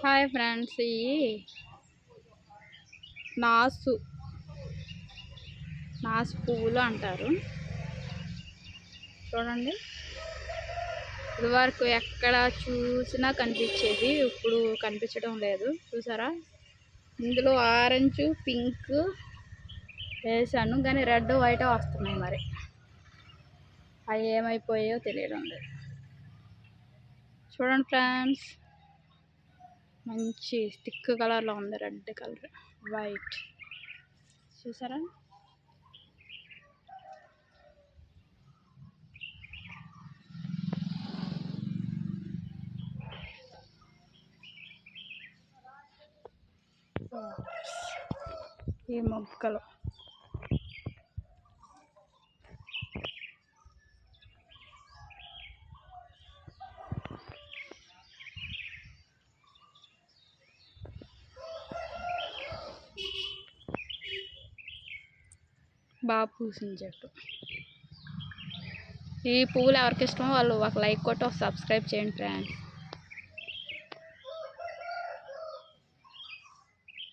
Hi friends ఇవి నాసు నాసు పువ్వులు అంటారు. చూడండి. ఇదివరకు ఎక్కడ చూసినా కనిపించేది ఇప్పుడు కనిపించడం లేదు. చూసారా? ఇందులో ఆరెంజ్ పింక్ వేసాను కానీ రెడ్ వైట్ వస్తున్నాయి మరి. అవి ఏమైపోయాయో తెలియడం లేదు. చూడండి ఫ్రెండ్స్. మంచి థిక్ కలర్లో ఉంది రెడ్ కలర్ వైట్. చూసారా? ఈ మొక్కలు. బాగా పూసిన చెట్టు ఈ పువ్వులు ఎవరికి ఇష్టమో వాళ్ళు ఒక లైక్ కొట్టి ఒక సబ్స్క్రైబ్ చేయండి ఫ్రెండ్స్.